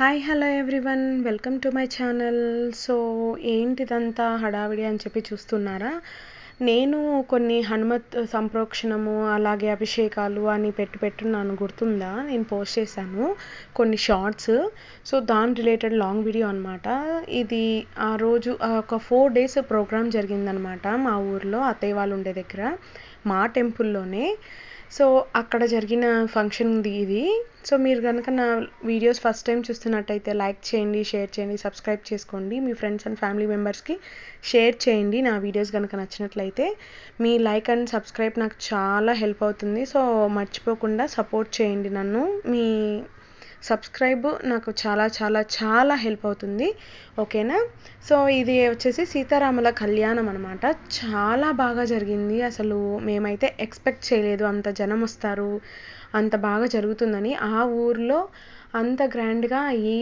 Hi hello everyone welcome to my channel so ఏంటిదంతా హడావిడి అని చెప్పి చూస్తున్నారా? నేను కొన్ని హనుమత్ సంప్రోక్షణము అలాగే అభిషేకాలు అని పెట్టి పెట్టున్నాను. గుర్తుందా? నేను పోస్ట్ చేశాను కొన్ని షార్ట్స్. సో దాని రిలేటెడ్ లాంగ్ వీడియో అనమాట ఇది ఆ రోజు ఒక ఫోర్ డేస్ ప్రోగ్రామ్ జరిగిందనమాట మా ఊర్లో అత్తయ్య వాళ్ళు ఉండే దగ్గర మా టెంపుల్లోనే. సో అక్కడ జరిగిన ఫంక్షన్ ఇది. సో మీరు కనుక నా వీడియోస్ ఫస్ట్ టైం చూస్తున్నట్టయితే లైక్ చేయండి షేర్ చేయండి సబ్స్క్రైబ్ చేసుకోండి. మీ ఫ్రెండ్స్ అండ్ ఫ్యామిలీ మెంబర్స్కి షేర్ చేయండి నా వీడియోస్ కనుక నచ్చినట్లయితే. మీ లైక్ అండ్ సబ్స్క్రైబ్ నాకు చాలా హెల్ప్ అవుతుంది. సో మర్చిపోకుండా సపోర్ట్ చేయండి నన్ను. మీ సబ్స్క్రైబ్ నాకు చాలా చాలా చాలా హెల్ప్ అవుతుంది. ఓకేనా? సో ఇది వచ్చేసి సీతారాముల కళ్యాణం అనమాట చాలా బాగా జరిగింది. అసలు మేమైతే ఎక్స్పెక్ట్ చేయలేదు అంత జనం వస్తారు అంత బాగా జరుగుతుందని. ఆ ఊర్లో అంత గ్రాండ్గా ఈ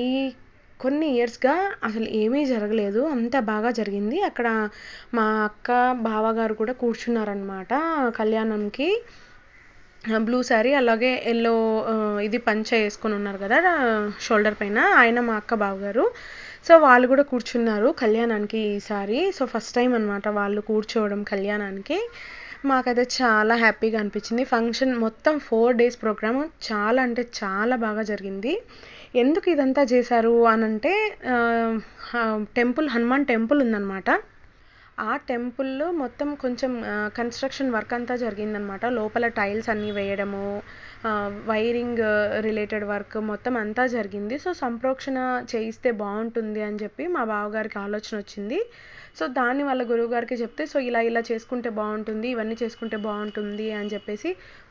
కొన్ని ఇయర్స్గా అసలు ఏమీ జరగలేదు. అంత బాగా జరిగింది. అక్కడ మా అక్క బావగారు కూడా కూర్చున్నారనమాట కళ్యాణంకి. బ్లూ శారీ అలాగే ఎల్లో ఇది పంచ వేసుకొని ఉన్నారు కదా షోల్డర్ పైన ఆయన మా అక్క బావగారు. సో వాళ్ళు కూడా కూర్చున్నారు కళ్యాణానికి ఈసారి సో ఫస్ట్ టైం అనమాట వాళ్ళు కూర్చోవడం కళ్యాణానికి. మాకైతే చాలా హ్యాపీగా అనిపించింది. ఫంక్షన్ మొత్తం ఫోర్ డేస్ ప్రోగ్రామ్. చాలా అంటే చాలా బాగా జరిగింది. ఎందుకు ఇదంతా చేశారు అని అంటే టెంపుల్ హనుమాన్ టెంపుల్ ఉందన్నమాట. ఆ టెంపుల్లో మొత్తం కొంచెం కన్స్ట్రక్షన్ వర్క్ అంతా జరిగిందనమాట. లోపల టైల్స్ అన్నీ వేయడము వైరింగ్ రిలేటెడ్ వర్క్ మొత్తం అంతా జరిగింది. సో సంప్రోక్షణ చేయిస్తే బాగుంటుంది అని చెప్పి మా బావగారికి ఆలోచన వచ్చింది. సో దాన్ని వాళ్ళ గురువుగారికి చెప్తే సో ఇలా ఇలా చేసుకుంటే బాగుంటుంది ఇవన్నీ చేసుకుంటే బాగుంటుంది అని చెప్పేసి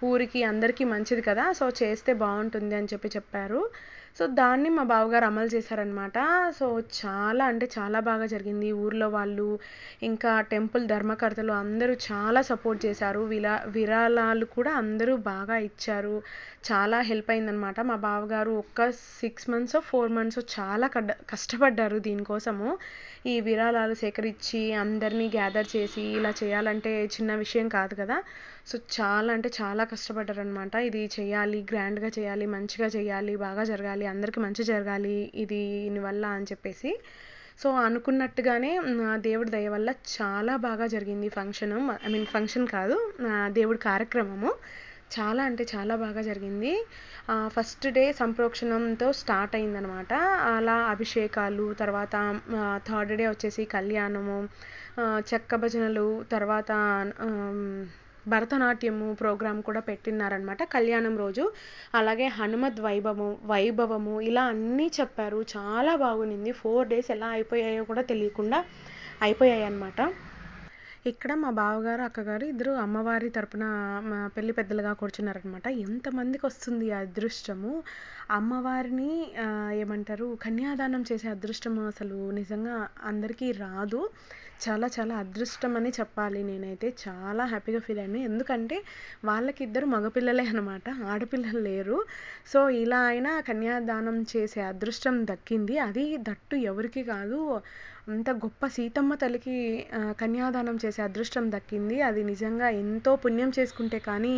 ఊరికి అందరికీ మంచిది కదా సో చేస్తే బాగుంటుంది అని చెప్పి చెప్పారు. సో దాన్ని మా బావగారు అమలు చేశారనమాట సో చాలా అంటే చాలా బాగా జరిగింది. ఊర్లో వాళ్ళు ఇంకా టెంపుల్ ధర్మకర్తలు అందరూ చాలా సపోర్ట్ చేశారు. విలా విరాళాలు కూడా అందరూ బాగా ఇచ్చారు. చాలా హెల్ప్ అయిందనమాట మా బావగారు ఒక్క సిక్స్ మంత్స్ ఫోర్ మంత్స్ చాలా కడ్డ కష్టపడ్డారు దీనికోసము. ఈ విరాళాలు సేకరించి అందరినీ గ్యాదర్ చేసి ఇలా చేయాలంటే చిన్న విషయం కాదు కదా. సో చాలా అంటే చాలా కష్టపడ్డారు అనమాట ఇది చేయాలి గ్రాండ్గా చేయాలి మంచిగా చేయాలి బాగా జరగాలి అందరికీ మంచి జరగాలి ఇది దీనివల్ల అని చెప్పేసి. సో అనుకున్నట్టుగానే దేవుడి దయ వల్ల చాలా బాగా జరిగింది ఫంక్షన్. ఐ మీన్ ఫంక్షన్ కాదు దేవుడి కార్యక్రమము. చాలా అంటే చాలా బాగా జరిగింది. ఫస్ట్ డే సంప్రోక్షణంతో స్టార్ట్ అయిందనమాట అలా అభిషేకాలు తర్వాత థర్డ్ డే వచ్చేసి కళ్యాణము చెక్క భజనలు తర్వాత భరతనాట్యము ప్రోగ్రాం కూడా పెట్టినారనమాట కళ్యాణం రోజు. అలాగే హనుమద్ వైభవము వైభవము ఇలా అన్నీ చెప్పారు. చాలా బాగుంది ఫోర్ డేస్ ఎలా అయిపోయాయో కూడా తెలియకుండా అయిపోయాయి అనమాట ఇక్కడ మా బావగారు అక్కగారు ఇద్దరు అమ్మవారి తరపున పెళ్ళి పెద్దలుగా కూర్చున్నారనమాట ఎంతమందికి వస్తుంది ఆ అదృష్టము? అమ్మవారిని ఏమంటారు కన్యాదానం చేసే అదృష్టము అసలు నిజంగా అందరికీ రాదు. చాలా చాలా అదృష్టం అని చెప్పాలి. నేనైతే చాలా హ్యాపీగా ఫీల్ అయ్యాను. ఎందుకంటే వాళ్ళకి ఇద్దరు మగపిల్లలే అనమాట ఆడపిల్లలు లేరు. సో ఇలా అయినా కన్యాదానం చేసే అదృష్టం దక్కింది. అది దట్టు ఎవరికి కాదు అంత గొప్ప సీతమ్మ తల్లికి కన్యాదానం చేసే అదృష్టం దక్కింది. అది నిజంగా ఎంతో పుణ్యం చేసుకుంటే కానీ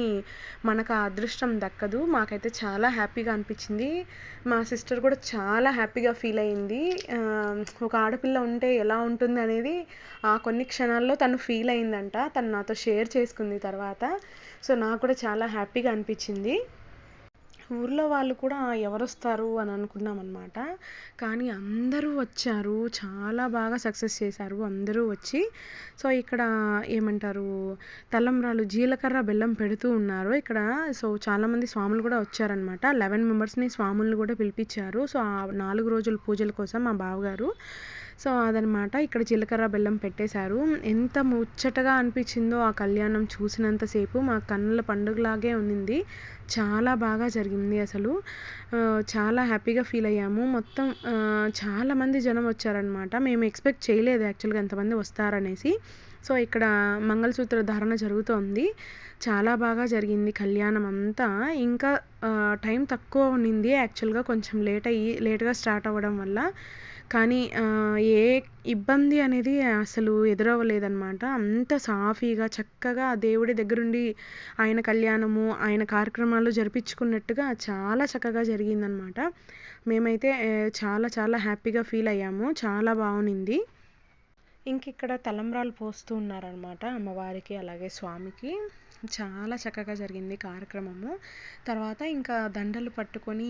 మనకు ఆ అదృష్టం దక్కదు. మాకైతే చాలా హ్యాపీగా అనిపించింది. మా సిస్టర్ కూడా చాలా హ్యాపీగా ఫీల్ అయింది. ఒక ఆడపిల్ల ఉంటే ఎలా ఉంటుంది అనేది ఆ కొన్ని క్షణాల్లో తను ఫీల్ అయిందంట. తను నాతో షేర్ చేసుకుంది తర్వాత. సో నాకు కూడా చాలా హ్యాపీగా అనిపించింది. ఊర్లో వాళ్ళు కూడా ఎవరు వస్తారు అని అనుకున్నాం అనమాట కానీ అందరూ వచ్చారు. చాలా బాగా సక్సెస్ చేశారు అందరూ వచ్చి. సో ఇక్కడ ఏమంటారు? తలంబ్రాలు జీలకర్ర బెల్లం పెడుతూ ఉన్నారు. ఇక్కడ సో చాలామంది స్వాములు కూడా వచ్చారనమాట లెవెన్ మెంబర్స్ని స్వాములను కూడా పిలిపించారు. సో ఆ నాలుగు రోజుల పూజల కోసం మా బావగారు. సో అదనమాట. ఇక్కడ జీలకర్ర బెల్లం పెట్టేశారు. ఎంత ముచ్చటగా అనిపించిందో ఆ కళ్యాణం చూసినంతసేపు మా కన్నుల పండుగలాగే ఉన్నింది. చాలా బాగా జరిగింది అసలు. చాలా హ్యాపీగా ఫీల్ అయ్యాము. మొత్తం చాలామంది జనం వచ్చారనమాట. మేము ఎక్స్పెక్ట్ చేయలేదు యాక్చువల్గా ఎంతమంది వస్తారనేసి. సో ఇక్కడ మంగళసూత్ర ధారణ జరుగుతోంది. చాలా బాగా జరిగింది కళ్యాణం అంతా. ఇంకా టైం తక్కువ ఉన్నింది. యాక్చువల్గా కొంచెం లేట్ అయ్యి లేట్గా స్టార్ట్ అవ్వడం వల్ల. కానీ ఏ ఇబ్బంది అనేది అసలు ఎదురవ్వలేదన్నమాట. అంత సాఫీగా చక్కగా దేవుడి దగ్గరుండి ఆయన కళ్యాణము ఆయన కార్యక్రమాలు జరిపించుకున్నట్టుగా చాలా చక్కగా జరిగిందనమాట మేమైతే చాలా చాలా హ్యాపీగా ఫీల్ అయ్యాము. చాలా బాగుంది ఇంక ఇక్కడ తలంబ్రాలు పోస్తూ ఉన్నారనమాట అమ్మవారికి అలాగే స్వామికి. చాలా చక్కగా జరిగింది కార్యక్రమము. తర్వాత ఇంకా దండలు పట్టుకొని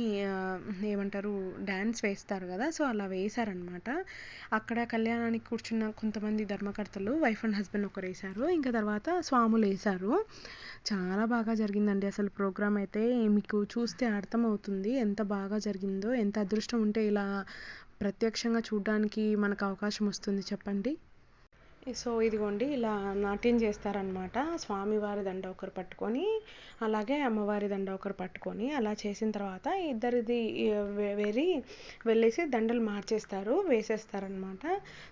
ఏమంటారు డ్యాన్స్ వేస్తారు కదా సో అలా వేశారనమాట అక్కడ కళ్యాణానికి కూర్చున్న కొంతమంది ధర్మకర్తలు వైఫ్ అండ్ హస్బెండ్ ఒకరు వేశారు. ఇంకా తర్వాత స్వాములు వేశారు. చాలా బాగా జరిగిందండి అసలు ప్రోగ్రామ్ అయితే. మీకు చూస్తే అర్థమవుతుంది ఎంత బాగా జరిగిందో ఎంత అదృష్టం ఉంటే ఇలా ప్రత్యక్షంగా చూడడానికి మనకు అవకాశం వస్తుంది చెప్పండి. సో ఇదిగోండి ఇలా నాట్యం చేస్తారనమాట స్వామివారి దండ ఒకరు పట్టుకొని అలాగే అమ్మవారి దండ ఒకరు పట్టుకొని అలా చేసిన తర్వాత ఇద్దరిది వేరి వెళ్ళేసి దండలు మార్చేస్తారు వేసేస్తారనమాట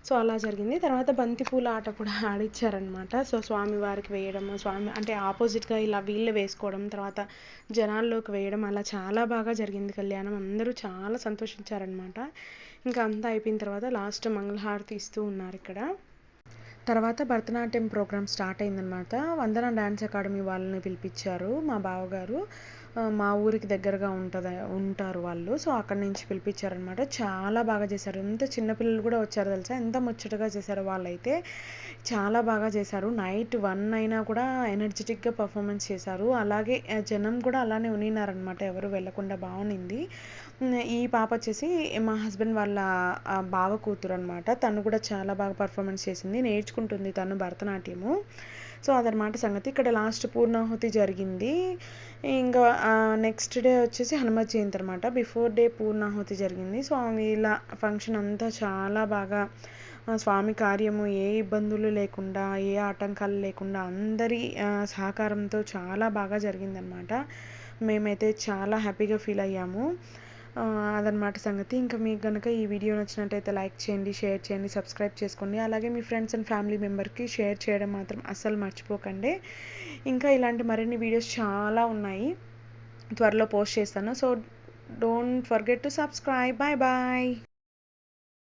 సో అలా జరిగింది. తర్వాత బంతిపూల ఆట కూడా ఆడిచ్చారనమాట సో స్వామివారికి వేయడం స్వామి అంటే ఆపోజిట్గా ఇలా వీళ్ళు వేసుకోవడం తర్వాత జనాల్లోకి వేయడం అలా చాలా బాగా జరిగింది కళ్యాణం. అందరూ చాలా సంతోషించారనమాట ఇంకా అంతా అయిపోయిన తర్వాత లాస్ట్ మంగళహారతి ఇస్తూ ఉన్నారు ఇక్కడ. తర్వాత భరతనాట్యం ప్రోగ్రామ్ స్టార్ట్ అయిందనమాట వందన డ్యాన్స్ అకాడమీ వాళ్ళని పిలిపించారు మా బావగారు. మా ఊరికి దగ్గరగా ఉంటుంది ఉంటారు వాళ్ళు. సో అక్కడి నుంచి పిలిపించారనమాట. చాలా బాగా చేశారు. ఎంత చిన్నపిల్లలు కూడా వచ్చారు తెలుసా? ఎంత ముచ్చటగా చేశారు వాళ్ళైతే. చాలా బాగా చేశారు. నైట్ వన్ అయినా కూడా ఎనర్జెటిక్గా పర్ఫార్మెన్స్ చేశారు. అలాగే జనం కూడా అలానే ఉనినారనమాట. ఎవరు వెళ్ళకుండా బాగుంది ఈ పాప వచ్చేసి మా హస్బెండ్ వాళ్ళ బావ కూతురు అనమాట తను కూడా చాలా బాగా పర్ఫార్మెన్స్ చేసింది. నేర్చుకుంటుంది తను భరతనాట్యము. సో అదనమాట సంగతి. ఇక్కడ లాస్ట్ పూర్ణాహుతి జరిగింది. ఇంకా నెక్స్ట్ డే వచ్చేసి హనుమత్ జయంతి అనమాట బిఫోర్ డే పూర్ణాహుతి జరిగింది. సో ఇలా ఫంక్షన్ అంతా చాలా బాగా స్వామి కార్యము ఏ ఇబ్బందులు లేకుండా ఏ ఆటంకాలు లేకుండా అందరి సహకారంతో చాలా బాగా జరిగిందనమాట మేమైతే చాలా హ్యాపీగా ఫీల్ అయ్యాము. అదనమాట సంగతి. ఇంకా మీకు కనుక ఈ వీడియో నచ్చినట్టయితే లైక్ చేయండి షేర్ చేయండి సబ్స్క్రైబ్ చేసుకోండి. అలాగే మీ ఫ్రెండ్స్ అండ్ ఫ్యామిలీ మెంబర్కి షేర్ చేయడం మాత్రం అస్సలు మర్చిపోకండి. ఇంకా ఇలాంటి మరిన్ని వీడియోస్ చాలా ఉన్నాయి. త్వరలో పోస్ట్ చేస్తాను. So don't forget to subscribe bye bye